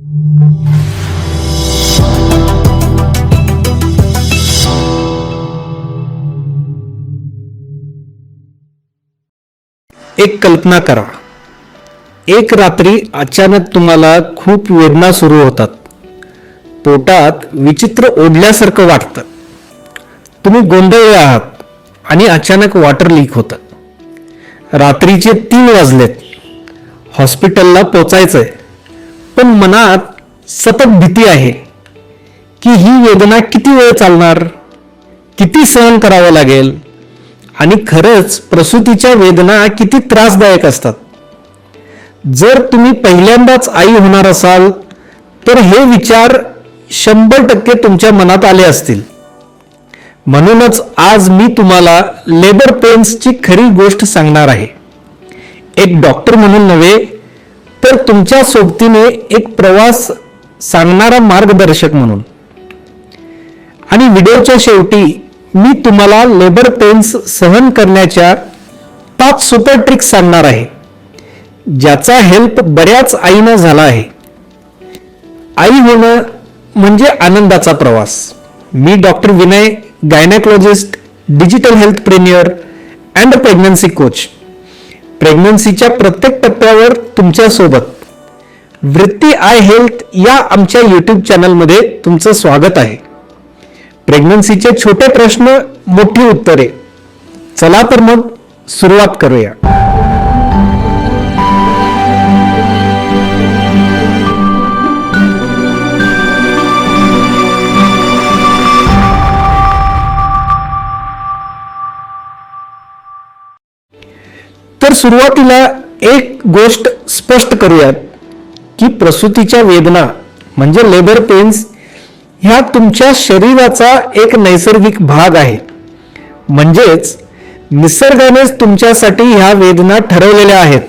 एक कल्पना करा. एक रात्री अचानक तुम्हाला खूप वेदना सुरू होतात. पोटात विचित्र ओढल्यासारखं वाटतं. तुम्ही गोंधळले आहात आणि अचानक वॉटर लीक होतं. रात्रीचे तीन वाजलेत. हॉस्पिटलला पोचायचंय. पण मनात सतत भीती आहे की ही वेदना किती वेळ चालणार? किती सहन करावं लागेल? आणि खरंच प्रसूतीच्या वेदना किती त्रासदायक असतात. जर तुम्ही पहिल्यांदाच आई होणार असाल तर हे विचार शंभर टक्के तुमच्या मनात आले असतील. म्हणूनच आज मी तुम्हाला लेबर पेन्सची खरी गोष्ट सांगणार आहे. एक डॉक्टर म्हणून नव्हे तर तुमच्या सोबतीने एक प्रवास सांगणारा मार्गदर्शक म्हणून. आणि व्हिडिओच्या शेवटी मी तुम्हाला लेबर पेन्स सहन करण्याच्या पाच सुपर ट्रिक्स सांगणार आहे. ज्याचा हेल्प बऱ्याच आईनं झाला आहे. आई होणं म्हणजे आनंदाचा प्रवास. मी doctor Vinay gynaecologist digital healthpreneur and pregnancy coach प्रेग्नन्सीच्या प्रत्येक टप्प्यावर तुमच्यासोबत वृत्ती आय हेल्थ या आमच्या यूट्यूब चॅनलमध्ये तुमचं स्वागत आहे. प्रेग्नन्सीचे छोटे प्रश्न मोठी उत्तरे. चला तर मग सुरुवात करूया. तर सुरुवातीला एक गोष्ट स्पष्ट करूयात की प्रसूतीच्या वेदना म्हणजे लेबर पेन्स ह्या तुमच्या शरीराचा एक नैसर्गिक भाग आहे. म्हणजेच निसर्गानेच तुमच्यासाठी ह्या वेदना ठरवलेल्या आहेत.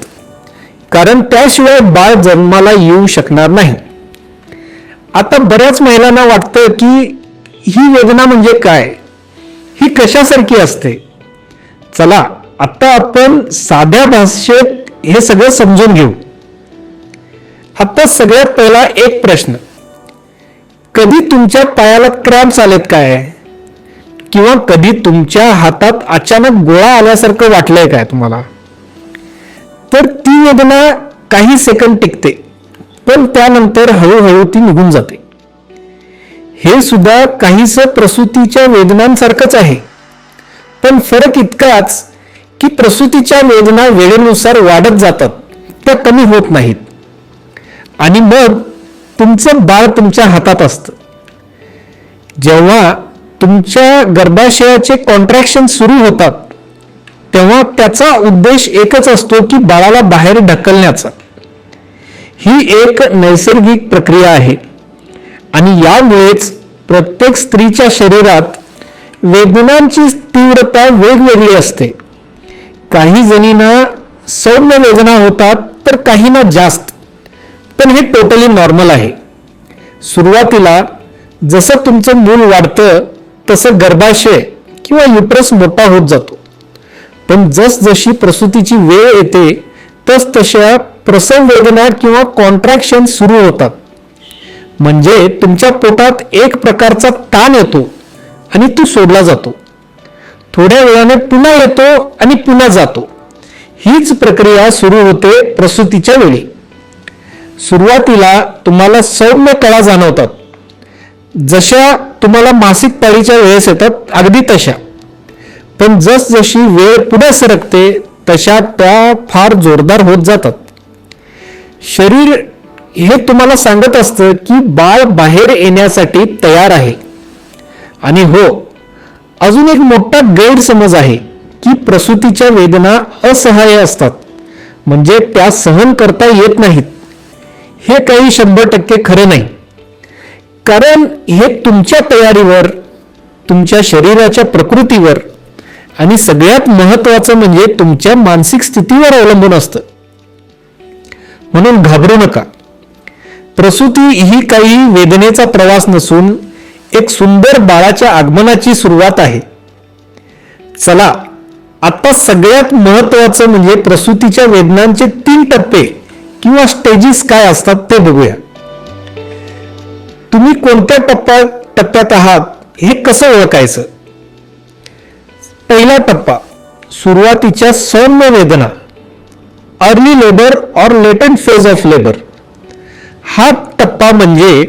कारण त्याशिवाय बाळ जन्माला येऊ शकणार नाही. आता बऱ्याच महिलांना वाटतं की ही वेदना म्हणजे काय? ही कशासारखी असते? चला आता आपण साध्या भाषेत हे सगळं समजून घेऊ. आता सगळ्यात पहिला एक प्रश्न. कधी तुमच्या पायाला क्रॅम्प्स आलेत काय? किंवा कधी तुमच्या हातात अचानक गोळा आल्यासारखं वाटलंय काय तुम्हाला? तर ती वेदना काही सेकंद टिकते पण त्यानंतर हळूहळू ती निघून जाते. हे सुद्धा काहीस प्रसूतीच्या वेदनांसारखंच आहे. पण फरक इतकाच की प्रसूतीच्या वेदना वेळेनुसार वाढत जातात त्या कमी होत नाहीत. आणि मग तुमचं बाळ तुमच्या हातात असतं. जेव्हा तुमच्या गर्भाशयाचे कॉन्ट्रॅक्शन सुरू होतात तेव्हा त्याचा उद्देश एकच असतो की बाळाला बाहेर ढकलण्याचा. ही एक नैसर्गिक प्रक्रिया आहे. आणि यामुळेच प्रत्येक स्त्रीच्या शरीरात वेदनांची तीव्रता वेगवेगळी असते. काही जणींना सौम्य वेदना होतात तर काहींना जास्त. पण हे टोटली नॉर्मल आहे. सुरुवातीला जसं तुमचं मूल वाढतं तसं गर्भाशय किंवा युट्रस मोठा होत जातो. पण जसजशी प्रसूतीची वेळ येते तस तशा प्रसव वेदना किंवा कॉन्ट्रॅक्शन सुरू होतात. म्हणजे तुमच्या पोटात एक प्रकारचा ताण येतो आणि तो सोडला जातो. थोड्या वेळाने पुन्हा येतो आणि पुन्हा जातो. हीच प्रक्रिया सुरू होते प्रसूतीच्या वेळी. सुरुवातीला तुम्हाला सौम्य कळा जाणवतात. जशा तुम्हाला मासिक पाळीच्या वेळेस येतात अगदी तशा. पण जसजशी वेळ पुढे सरकते तशा त्या फार जोरदार होत जातात. शरीर हे तुम्हाला सांगत असतं की बाळ बाहेर येण्यासाठी तयार आहे. आणि हो अजून एक मोठा गैरसमज आहे की प्रसूतीच्या वेदना असहाय्य असतात. म्हणजे त्या सहन करता येत नाहीत. हे काही शंभर टक्के खरं नाही. कारण हे तुमच्या तयारीवर तुमच्या शरीराच्या प्रकृतीवर आणि सगळ्यात महत्वाचं म्हणजे तुमच्या मानसिक स्थितीवर अवलंबून असतं. म्हणून घाबरू नका. प्रसूती ही काही वेदनेचा प्रवास नसून एक सुंदर बाळाच्या आगमनाची सुरुवात आहे. चला आता सगळ्यात महत्वाचं म्हणजे प्रसूतीच्या वेदनांचे तीन टप्पे किंवा स्टेजेस काय असतात ते बघूया. तुम्ही कोणत्या टप्प्या टप्प्यात आहात हे कसं ओळखायचं? पहिला टप्पा सुरुवातीच्या सौम्य वेदना early labour or latent phase of labour हा टप्पा म्हणजे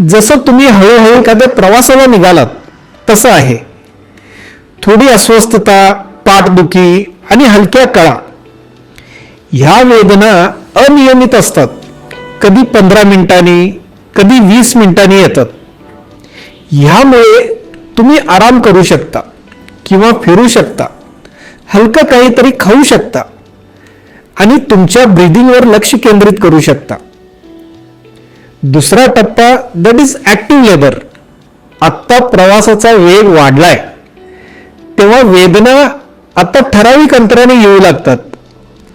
जसं तुम्ही हळूहळू एखाद्या प्रवासाला निघालात तसं आहे. थोडी अस्वस्थता पाठदुखी आणि हलक्या कळा ह्या वेदना अनियमित असतात. कधी पंधरा मिनिटांनी कधी वीस मिनिटांनी येतात. ह्यामुळे तुम्ही आराम करू शकता किंवा फिरू शकता. हलकं काहीतरी खाऊ शकता आणि तुमच्या ब्रिदिंगवर लक्ष केंद्रित करू शकता. दुसरा टप्पा दॅट इज ॲक्टिव्ह लेबर आत्ता प्रवासाचा वेग वाढलाय. तेव्हा वेदना आता ठराविक अंतराने येऊ लागतात.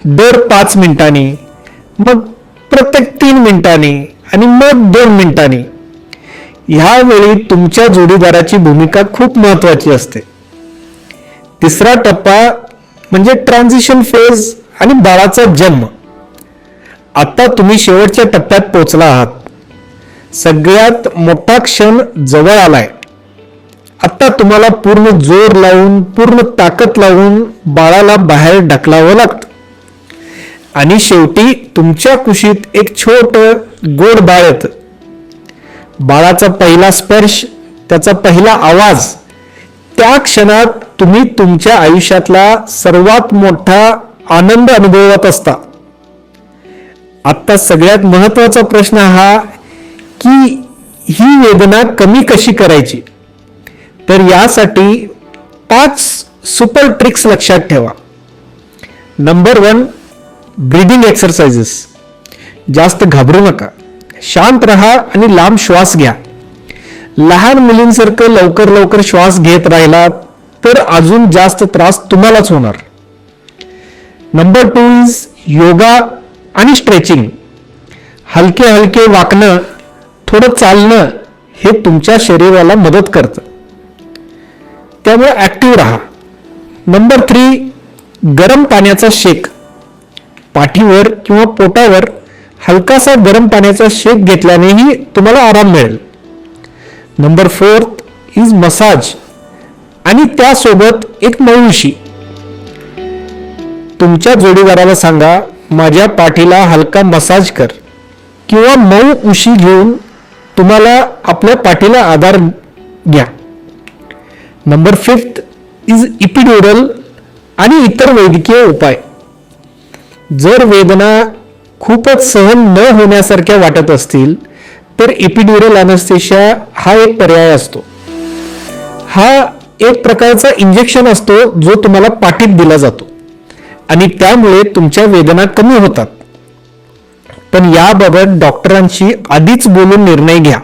दर पाच मिनिटांनी मग प्रत्येक तीन मिनिटांनी आणि मग दोन मिनिटांनी. ह्यावेळी तुमच्या जोडीदाराची भूमिका खूप महत्वाची असते. तिसरा टप्पा म्हणजे ट्रान्झिशन फेज आणि बाळाचा जन्म. आता तुम्ही शेवटच्या टप्प्यात पोचला आहात. सगळ्यात मोठा क्षण जवळ आलाय. आता तुम्हाला पूर्ण जोर लावून पूर्ण ताकद लावून बाळाला बाहेर ढकलावं लागतं. आणि शेवटी तुमच्या कुशीत एक छोट गोड बाळ येतं. बाळाचा पहिला स्पर्श त्याचा पहिला आवाज त्या क्षणात तुम्ही तुमच्या आयुष्यातला सर्वात मोठा आनंद अनुभवत असता. आत्ता सगळ्यात महत्त्वाचा प्रश्न हा की ही वेदना कमी कशी करायची? तर यासाठी पाच सुपर ट्रिक्स लक्षात ठेवा. नंबर वन ब्रीदिंग एक्सरसाइजेस जास्त घाबरू नका. शांत राहा आणि लांब श्वास घ्या. लहान मुलींसारखं लवकर लवकर श्वास घेत राहिला तर अजून जास्त त्रास तुम्हालाच होणार. नंबर टू इज योगा आणि स्ट्रेचिंग हलके हलके वाकणं थोडं चालणं हे तुमच्या शरीराला मदत करतं. त्यामुळे ॲक्टिव्ह राहा. नंबर थ्री गरम पाण्याचा शेक पाठीवर किंवा पोटावर हलकासा गरम पाण्याचा शेक घेतल्यानेही तुम्हाला आराम मिळेल. नंबर फोर्थ इज मसाज आणि त्यासोबत एक मऊ उशी तुमच्या जोडीदाराला सांगा माझ्या पाठीला हलका मसाज कर. किंवा मऊ उशी घेऊन तुम्हाला आपल्या पाठीला आधार घ्या. नंबर फिफ्थ इज इपिड्युरल आणि इतर वैद्यकीय उपाय. जर वेदना खूपच सहन न होण्यासारख्या वाटत असतील तर इपिड्युरल अनस्थेशिया हा एक पर्याय असतो. हा एक प्रकारचा इंजेक्शन असतो जो तुम्हाला पाठीत दिला जातो. आणि त्यामुळे तुमच्या वेदना कमी होतात. पण याबाबत डॉक्टरांशी आधीच बोलून निर्णय घ्या.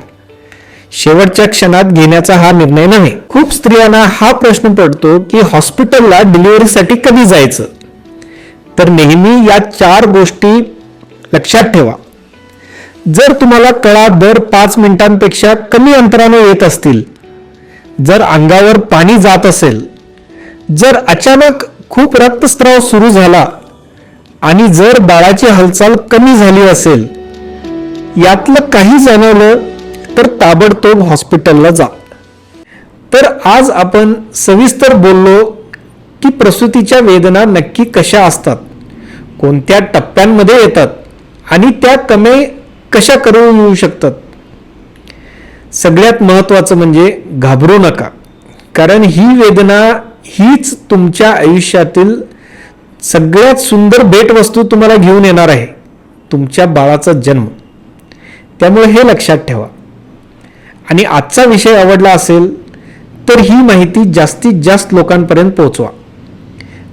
शेवटच्या क्षणात घेण्याचा हा निर्णय नव्हे. खूप स्त्रियांना हा प्रश्न पडतो की हॉस्पिटलला डिलिव्हरीसाठी कधी जायचं? तर नेहमी या चार गोष्टी लक्षात ठेवा. जर तुम्हाला कळा दर पाच मिनिटांपेक्षा कमी अंतराने येत असतील जर अंगावर पाणी जात असेल जर अचानक खूप रक्तस्राव सुरू झाला आणि जर बाळाची हालचाल कमी झाली असेल यातलं काही जाणवलं तर ताबडतोब हॉस्पिटलला जा. तर आज आपण सविस्तर बोललो की प्रसूतीच्या वेदना नक्की कशा असतात कोणत्या टप्प्यांमध्ये येतात आणि त्या कमी कशा करून येऊ शकतात. सगळ्यात महत्वाचं म्हणजे घाबरू नका कारण ही वेदना हीच तुमच्या आयुष्यातील सगळ्यात सुंदर भेटवस्तू तुम्हाला घेऊन येणार आहे तुमच्या बाळाचा जन्म. त्यामुळे हे लक्षात ठेवा. आणि आजचा विषय आवडला असेल तर ही माहिती जास्तीत जास्त लोकांपर्यंत पोहोचवा.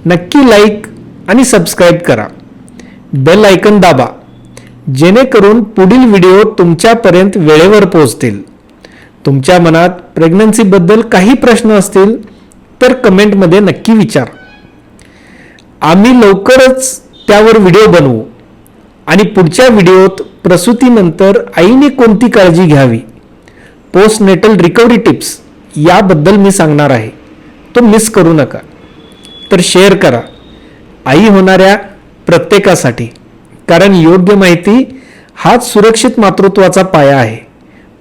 नक्की लाईक आणि सबस्क्राईब करा. बेल आयकन दाबा जेणेकरून पुढील व्हिडिओ तुमच्यापर्यंत वेळेवर पोहोचतील. तुमच्या मनात प्रेग्नन्सीबद्दल काही प्रश्न असतील तर कमेंटमध्ये नक्की विचार. आम्ही लवकरच त्यावर व्हिडिओ बनवू. आणि पुढच्या व्हिडिओत प्रसूतीनंतर आईने कोणती काळजी घ्यावी? पोस्ट नेटल रिकव्हरी टिप्स याबद्दल मी सांगणार आहे. तो मिस करू नका. तर शेअर करा. आई होणाऱ्या प्रत्येकासाठी. कारण योग्य माहिती हाच सुरक्षित मातृत्वाचा पाया आहे.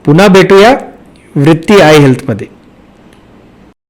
पुन्हा भेटूया वृत्ती आय हेल्थमध्ये